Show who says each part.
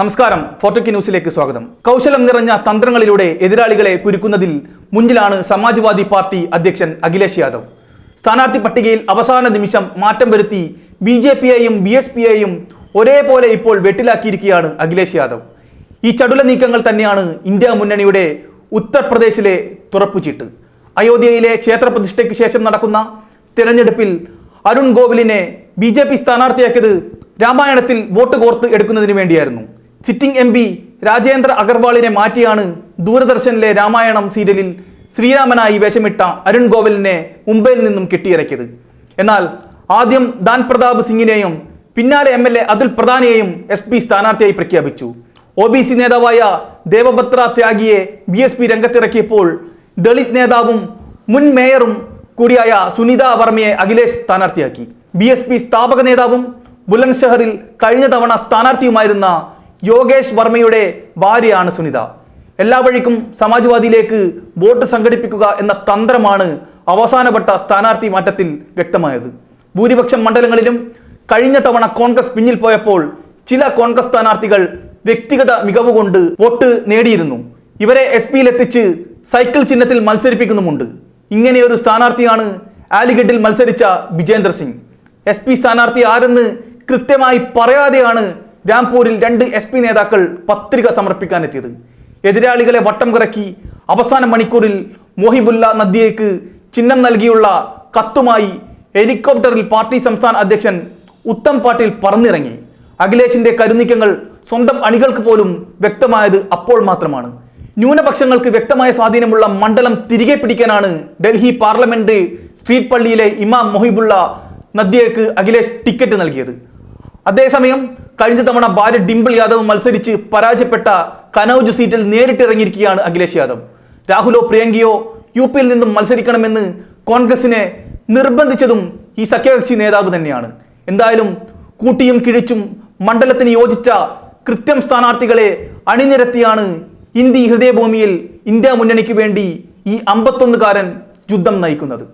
Speaker 1: നമസ്കാരം ഫോർട്ടോക്കി ന്യൂസിലേക്ക് സ്വാഗതം. കൗശലം നിറഞ്ഞ തന്ത്രങ്ങളിലൂടെ എതിരാളികളെ കുരുക്കുന്നതിൽ മുന്നിലാണ് സമാജ്വാദി പാർട്ടി അധ്യക്ഷൻ അഖിലേഷ് യാദവ്. സ്ഥാനാർത്ഥി പട്ടികയിൽ അവസാന നിമിഷം മാറ്റം വരുത്തി ബി ജെ പിയെയും ബി എസ് പിയെയും ഒരേപോലെ ഇപ്പോൾ വെട്ടിലാക്കിയിരിക്കുകയാണ് അഖിലേഷ് യാദവ്. ഈ ചടുല നീക്കങ്ങൾ തന്നെയാണ് ഇന്ത്യ മുന്നണിയുടെ ഉത്തർപ്രദേശിലെ തുറപ്പുചീട്ട്. അയോധ്യയിലെ ക്ഷേത്രപ്രതിഷ്ഠയ്ക്ക് ശേഷം നടക്കുന്ന തിരഞ്ഞെടുപ്പിൽ അരുൺ ഗോവിലിനെ ബി ജെ പി സ്ഥാനാർത്ഥിയാക്കിയത് രാമായണത്തിൽ വോട്ട് കോർത്ത് എടുക്കുന്നതിന് വേണ്ടിയായിരുന്നു. സിറ്റിംഗ് എം പി രാജേന്ദ്ര അഗർവാളിനെ മാറ്റിയാണ് ദൂരദർശനിലെ രാമായണം സീരിയലിൽ ശ്രീരാമനായി വേഷമിട്ട അരുൺ ഗോവലിനെ മുംബൈയിൽ നിന്നും കെട്ടിയിറക്കിയത്. എന്നാൽ ആദ്യം ദാൻ പ്രതാപ് സിംഗിനെയും പിന്നാലെ എം എൽ എ അതുൽ പ്രധാനെയും എസ് പി സ്ഥാനാർത്ഥിയായി പ്രഖ്യാപിച്ചു. ഒ ബി സി നേതാവായ ദേവഭദ്ര ത്യാഗിയെ ബി എസ് പി രംഗത്തിറക്കിയപ്പോൾ ദളിത് നേതാവും മുൻ മേയറും കൂടിയായ സുനിത വർമ്മയെ അഖിലേഷ് സ്ഥാനാർത്ഥിയാക്കി. ബി എസ് പി സ്ഥാപക നേതാവും ബുലൻഷഹറിൽ കഴിഞ്ഞ തവണ സ്ഥാനാർത്ഥിയുമായിരുന്ന യോഗേഷ് വർമ്മയുടെ ഭാര്യയാണ് സുനിത. എല്ലാ വഴിക്കും സമാജ്വാദിയിലേക്ക് വോട്ട് സംഘടിപ്പിക്കുക എന്ന തന്ത്രമാണ് അവസാനപ്പെട്ട സ്ഥാനാർത്ഥി മാറ്റത്തിൽ വ്യക്തമായത്. ഭൂരിപക്ഷം മണ്ഡലങ്ങളിലും കഴിഞ്ഞ തവണ കോൺഗ്രസ് പിന്നിൽ പോയപ്പോൾ ചില കോൺഗ്രസ് സ്ഥാനാർത്ഥികൾ വ്യക്തിഗത മികവ് കൊണ്ട് വോട്ട് നേടിയിരുന്നു. ഇവരെ എസ് പിയിലെത്തിച്ച് സൈക്കിൾ ചിഹ്നത്തിൽ മത്സരിപ്പിക്കുന്നുമുണ്ട്. ഇങ്ങനെയൊരു സ്ഥാനാർത്ഥിയാണ് ആലിഗഡിൽ മത്സരിച്ച വിജേന്ദ്ര സിംഗ്. എസ് പി സ്ഥാനാർത്ഥി ആരെന്ന് കൃത്യമായി പറയാതെയാണ് രാംപൂരിൽ രണ്ട് എസ് പി നേതാക്കൾ പത്രിക സമർപ്പിക്കാനെത്തിയത്. എതിരാളികളെ വട്ടം കറക്കി അവസാന മണിക്കൂറിൽ മോഹിബുല്ല നദിയേക്ക് ചിഹ്നം നൽകിയുള്ള കത്തുമായി ഹെലികോപ്റ്ററിൽ പാർട്ടി സംസ്ഥാന അധ്യക്ഷൻ ഉത്തം പാട്ടീൽ പറന്നിറങ്ങി. അഖിലേഷിന്റെ കരുനീക്കങ്ങൾ സ്വന്തം അണികൾക്ക് പോലും വ്യക്തമായത് അപ്പോൾ മാത്രമാണ്. ന്യൂനപക്ഷങ്ങൾക്ക് വ്യക്തമായ സ്വാധീനമുള്ള മണ്ഡലം തിരികെ പിടിക്കാനാണ് ഡൽഹി പാർലമെന്റ് സ്ട്രീറ്റ് പള്ളിയിലെ ഇമാം മൊഹിബുള്ള നദ്യയ്ക്ക് അഖിലേഷ് ടിക്കറ്റ് നൽകിയത്. അതേസമയം കഴിഞ്ഞ തവണ ഭാര്യ ഡിംപിൾ യാദവ് മത്സരിച്ച് പരാജയപ്പെട്ട കനൌജ് സീറ്റിൽ നേരിട്ടിറങ്ങിയിരിക്കുകയാണ് അഖിലേഷ് യാദവ്. രാഹുലോ പ്രിയങ്കയോ യു പിയിൽ നിന്നും മത്സരിക്കണമെന്ന് കോൺഗ്രസിനെ നിർബന്ധിച്ചതും ഈ സഖ്യകക്ഷി നേതാവ് തന്നെയാണ്. എന്തായാലും കൂട്ടിയും കിഴിച്ചും മണ്ഡലത്തിന് യോജിച്ച കൃത്യം സ്ഥാനാർത്ഥികളെ അണിനിരത്തിയാണ് ഇന്ത്യ ഹൃദയഭൂമിയിൽ ഇന്ത്യ മുന്നണിക്ക് വേണ്ടി ഈ അമ്പത്തൊന്നുകാരൻ യുദ്ധം നയിക്കുന്നത്.